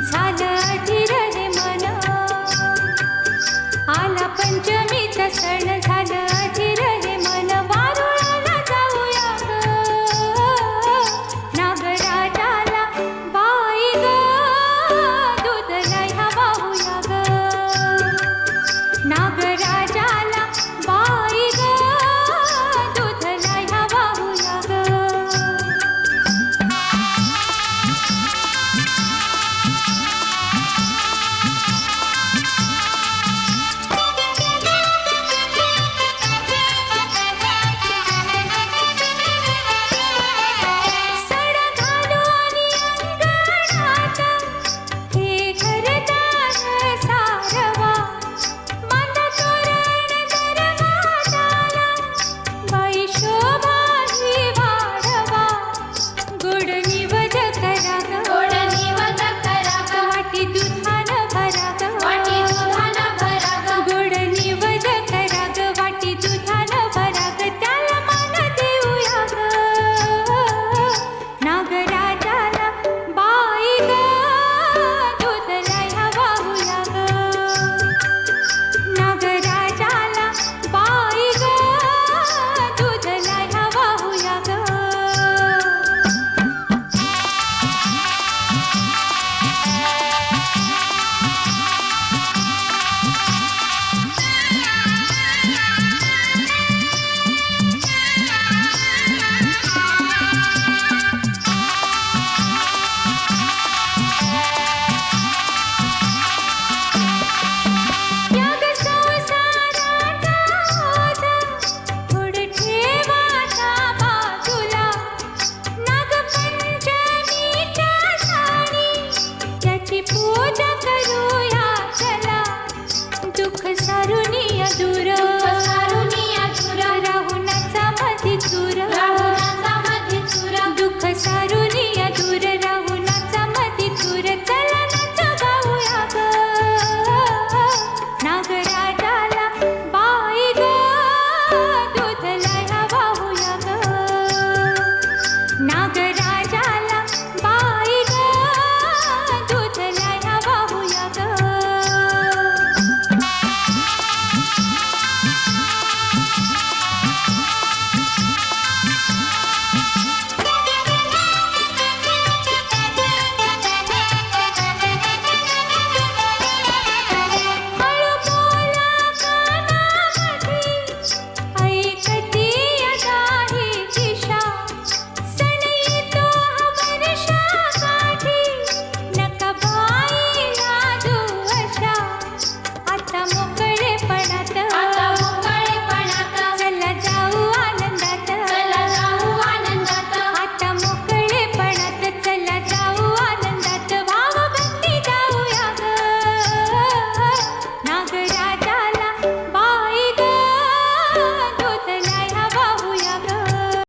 झालं अधीर हे मन. आला पंचमीचा सण झालं अधीर हे मन. वारुळाला जाऊया नागराजाला बाई ग. दूध नाही वाहूया ग. नागराजाला बाई ग. दूध नाही वाहूया ग. सारुनिया दूर. राहुनाचा मधी चूर. दुःख सारुनिया दूर. राहुनाचा मधी चूर. चला नाचा गाऊया ग. नागराजाला बाई ग. नागरा